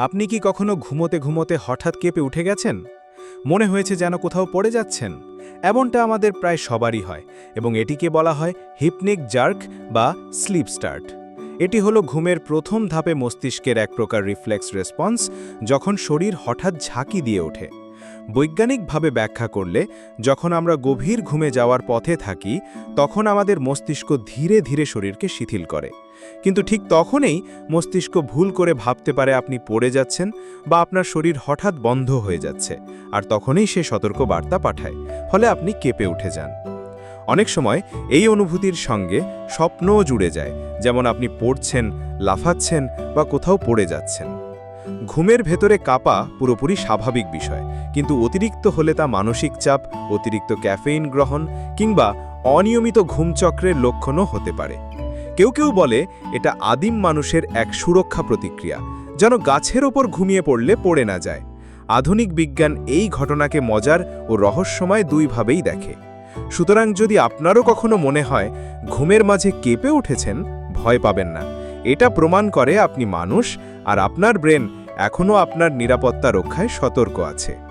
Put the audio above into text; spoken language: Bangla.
আপনি কি কখনো ঘুমোতে ঘুমোতে হঠাৎ কেঁপে উঠে গেছেন? মনে হয়েছে যেন কোথাও পড়ে যাচ্ছেন। এমনটা আমাদের প্রায় সবারই হয় এবং এটিকে বলা হয় হিপনিক জার্ক বা স্লিপ স্টার্ট। এটি হলো ঘুমের প্রথম ধাপে মস্তিষ্কের এক প্রকার রিফ্লেক্স রেসপন্স যখন শরীর হঠাৎ ঝাঁকি দিয়ে ওঠে। বৈজ্ঞানিকভাবে ব্যাখ্যা করলে, যখন আমরা গভীর ঘুমে যাওয়ার পথে থাকি, তখন আমাদের মস্তিষ্ক ধীরে ধীরে শরীরকে শিথিল করে। কিন্তু ঠিক তখনই মস্তিষ্ক ভুল করে ভাবতে পারে আপনি পড়ে যাচ্ছেন বা আপনার শরীর হঠাৎ বন্ধ হয়ে যাচ্ছে, আর তখনই সে সতর্ক বার্তা পাঠায়, ফলে আপনি কেঁপে উঠে যান। অনেক সময় এই অনুভূতির সঙ্গে স্বপ্নও জুড়ে যায়, যেমন আপনি পড়ছেন, লাফাচ্ছেন বা কোথাও পড়ে যাচ্ছেন। ঘুমের ভেতরে কাপা পুরোপুরি স্বাভাবিক বিষয়, কিন্তু অতিরিক্ত হলে তা মানসিক চাপ, অতিরিক্ত ক্যাফেইন গ্রহণ কিংবা অনিয়মিত ঘুমচক্রের লক্ষণও হতে পারে। কেউ কেউ বলে এটা আদিম মানুষের এক সুরক্ষা প্রতিক্রিয়া, যেন গাছের ওপর ঘুমিয়ে পড়লে পড়ে না যায়। আধুনিক বিজ্ঞান এই ঘটনাকে মজার ও রহস্যময় দুইভাবেই দেখে। সুতরাং যদি আপনারও কখনো মনে হয়, ঘুমের মাঝে কেঁপে উঠেছেন, ভয় পাবেন না। এটা প্রমাণ করে আপনি মানুষ আর আপনার ব্রেন এখনও আপনার নিরাপত্তা রক্ষায় সতর্ক আছে।